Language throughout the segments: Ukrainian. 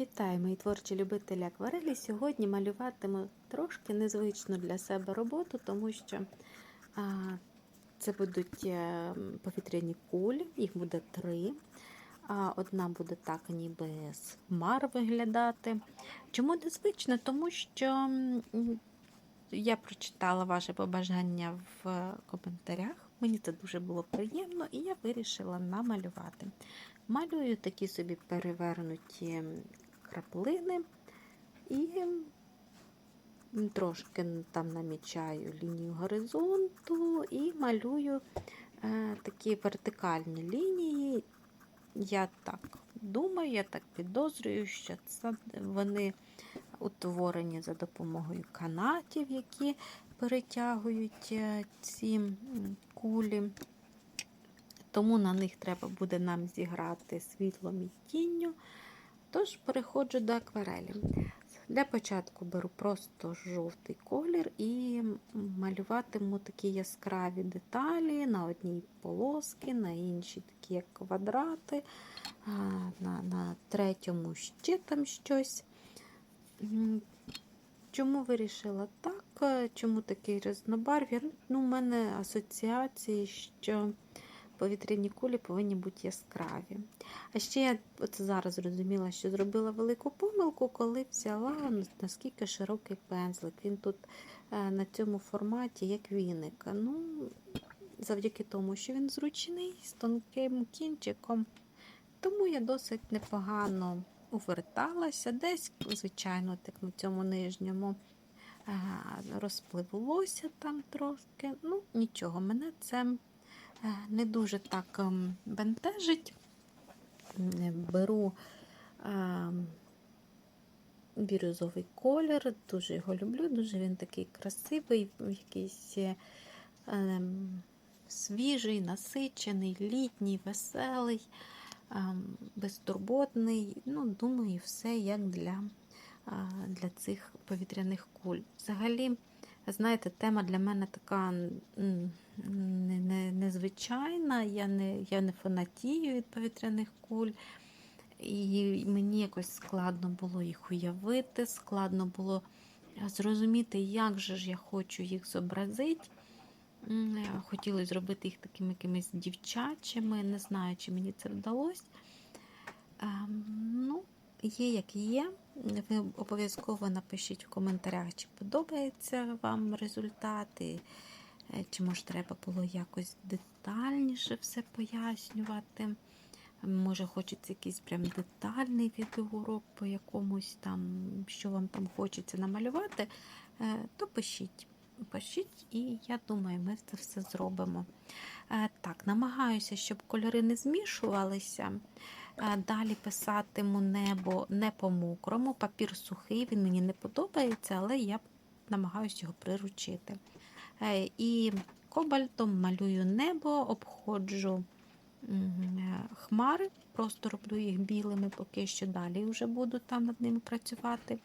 Вітаю, мої творчі любителі акварелі. Сьогодні малюватиму трошки незвичну для себе роботу, тому що а, це будуть е, повітряні кулі, їх буде три. А одна буде так, ніби з хмар виглядати. Чому незвично? Тому що я прочитала ваше побажання в коментарях. Мені це дуже було приємно, і я вирішила намалювати. Малюю такі собі перевернуті краплини і трошки там намічаю лінію горизонту і малюю е, такі вертикальні лінії. Я так думаю, я так підозрюю, що це вони утворені за допомогою канатів, які перетягують е, ці кулі. Тому на них треба буде нам зіграти світлом і тінню. Тож переходжу до акварелі. Для початку беру просто жовтий колір і малюватиму такі яскраві деталі на одній полоски, на іншій такі як квадрати, на на третьому ще там щось. Чому вирішила так? Чому такий різнобарв'я? Ну, У мене асоціації, що повітряні кулі повинні бути яскраві. А ще я от зараз зрозуміла, що зробила велику помилку, коли взяла наскільки широкий пензлик. Він тут е, на цьому форматі, як віник. Ну, Завдяки тому, що він зручний, з тонким кінчиком. Тому я досить непогано уверталася, десь, звичайно, так на цьому нижньому е, розпливлося там трошки. Ну, нічого, мене це не дуже так ем, бентежить. Беру ем, бірюзовий колір, дуже його люблю, дуже він такий красивий, якийсь ем, свіжий, насичений, літній, веселий, безтурботний. Ну, Думаю, все як для, для цих повітряних куль. Взагалі, знаєте, тема для мене така незвичайна, я не я не фанатію від повітряних куль. І мені якось складно було їх уявити, складно було зрозуміти, як же ж я хочу їх зобразити. Хотіла зробити їх такими якимись дівчачими, не знаю, чи мені це вдалося. Ем, ну, Є, як є. Ви обов'язково напишіть в коментарях, чи подобається вам результати. Е, чи може треба було якось детальніше все пояснювати. Може, хочеться якийсь прям детальний відеоурок по якомусь там, що вам там хочеться намалювати, е, то пишіть. Пишіть, і я думаю, ми це все зробимо. Е, так, намагаюся, щоб кольори не змішувалися. Далі писатиму небо не по мокрому, папір сухий, він мені не подобається, але я намагаюся його приручити. Е, і кобальтом малюю небо, обходжу хмари, просто роблю їх білими, поки що далі вже буду там над ними працювати.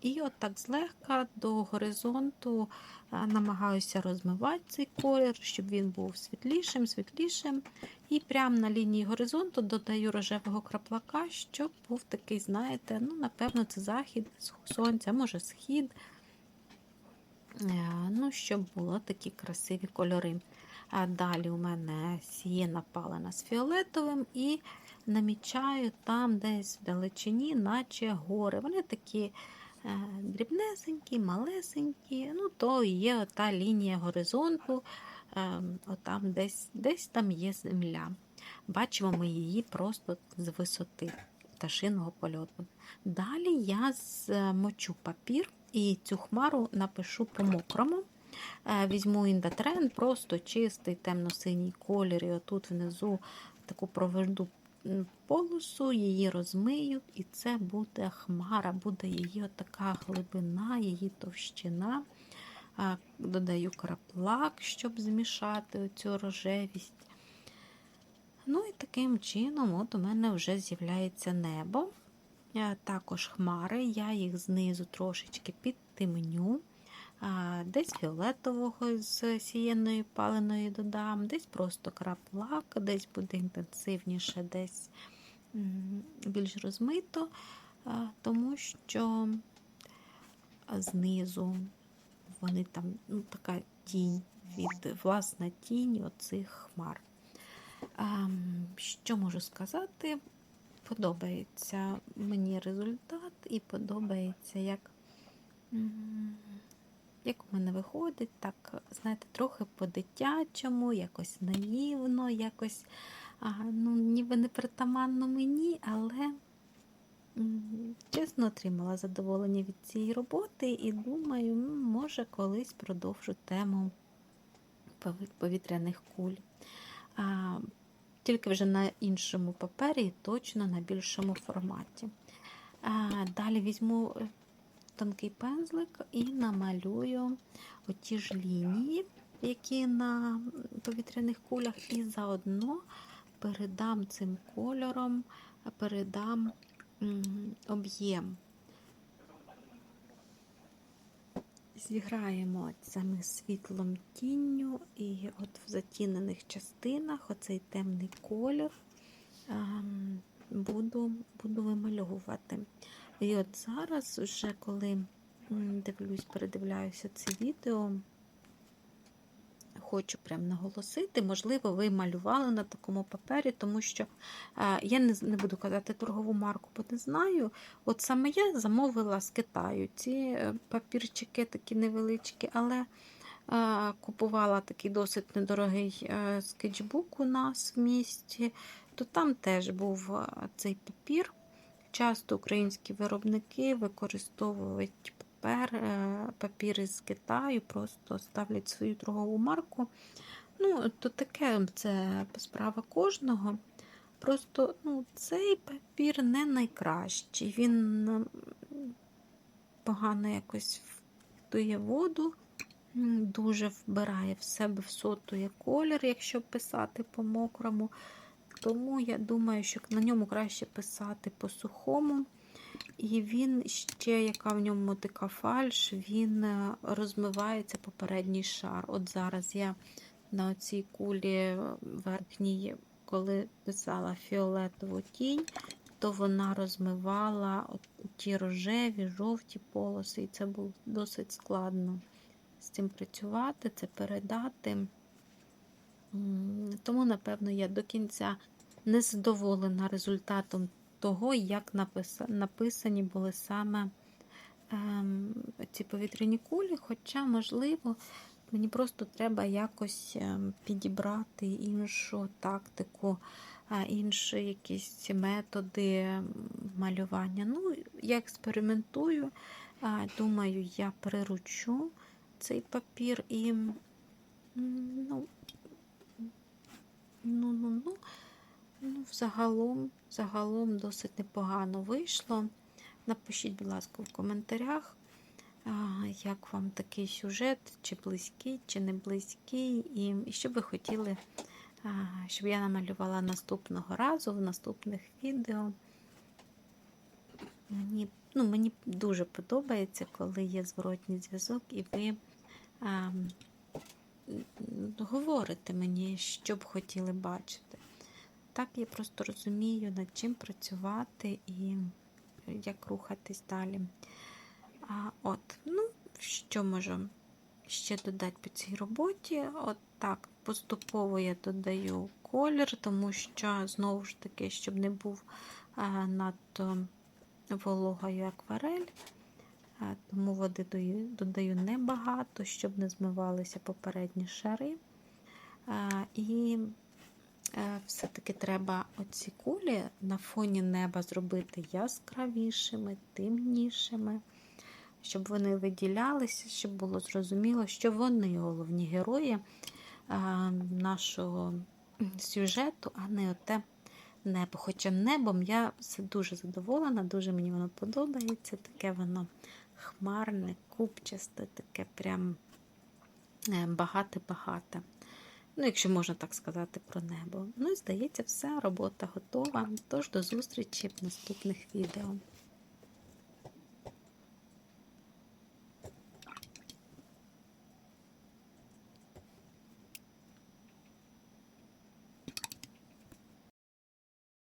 І от так злегка до горизонту е, намагаюся розмивати цей колір, щоб він був світлішим, світлішим. І прямо на лінії горизонту додаю рожевого краплака, щоб був такий, знаєте, ну, напевно, це захід сонця, може схід. Е, ну, щоб було такі красиві кольори. А далі у мене сієна палена з фіолетовим і намічаю там десь в далечині, наче гори. Вони такі е, дрібнесенькі, малесенькі, ну, то є ота лінія горизонту, е, отам десь, десь там є земля. Бачимо ми її просто з висоти пташиного польоту. Далі я змочу папір. І цю хмару напишу по-мокрому. Е, візьму індатренд, просто чистий темно-синій колір, і отут внизу таку проведу полосу, її розмию, і це буде хмара, буде її така глибина, її товщина. Е, додаю краплак, щоб змішати цю рожевість. Ну і таким чином, от у мене вже з'являється небо. Е, також хмари, я їх знизу трошечки підтемню, десь фіолетового з сієною паленою додам, десь просто краплак, десь буде інтенсивніше, десь більш розмито. тому що знизу вони там ну, така тінь від власна тінь оцих хмар. Що можу сказати? Подобається мені результат і подобається, як, як у мене виходить, так, знаєте, трохи по-дитячому, якось наївно, якось а, ну, ніби не притаманно мені, але чесно отримала задоволення від цієї роботи і думаю, може колись продовжу тему повітряних куль. Тільки вже на іншому папері і точно на більшому форматі. Далі візьму е, тонкий пензлик і намалюю оті ж лінії, які на повітряних кулях, і заодно передам цим кольором, передам об'єм. Зіграємо саме світлом тінню, і от в затінених частинах оцей темний колір ем, буду, буду вимальовувати. І от зараз, вже коли дивлюсь, передивляюся це відео, хочу прям наголосити, можливо, ви малювали на такому папері, тому що е, я не, буду казати торгову марку, бо не знаю. От саме я замовила з Китаю ці е, папірчики такі невеличкі, але е, купувала такий досить недорогий скетчбук у нас в місті, то там теж був цей папір. Часто українські виробники використовують папер, е, папір із Китаю, просто ставлять свою торгову марку. Ну, то таке це справа кожного. Просто ну, цей папір не найкращий. Він погано якось впитує воду, дуже вбирає в себе, всотує колір, якщо писати по мокрому. Тому я думаю, що на ньому краще писати по сухому. І він ще, яка в ньому така фальш, він е, розмивається попередній шар. От зараз я на цій кулі верхній, коли писала фіолетову тінь, то вона розмивала от ті рожеві, жовті полоси, і це було досить складно з цим працювати, це передати. Тому, напевно, я до кінця не задоволена результатом того, як написані були саме ем, ці повітряні кулі. Хоча, можливо, мені просто треба якось ем, підібрати іншу тактику, інші якісь методи малювання. Ну, я експериментую. Думаю, я приручу цей папір і ну, ну, ну, ну, ну, загалом, загалом досить непогано вийшло. Напишіть, будь ласка, в коментарях, як вам такий сюжет, чи близький, чи не близький, і, що ви хотіли, щоб я намалювала наступного разу в наступних відео. Мені, ну, мені дуже подобається, коли є зворотній зв'язок, і ви а, говорите мені, що б хотіли бачити. Так я просто розумію, над чим працювати і як рухатись далі. А, от, ну, що можу ще додати по цій роботі? От так, поступово я додаю колір, тому що, знову ж таки, щоб не був а, надто вологою акварель. А, Тому води даю- додаю небагато, щоб не змивалися попередні шари. А, І е, все-таки треба оці кулі на фоні неба зробити яскравішими, темнішими, щоб вони виділялися, щоб було зрозуміло, що вони головні герої нашого сюжету, а не оте небо. Хоча небом я дуже задоволена, дуже мені воно подобається. Таке воно хмарне, купчасте, таке прям е, багате-багате. Ну, якщо можна так сказати про небо. Ну і здається, все, робота готова. Тож до зустрічі в наступних відео.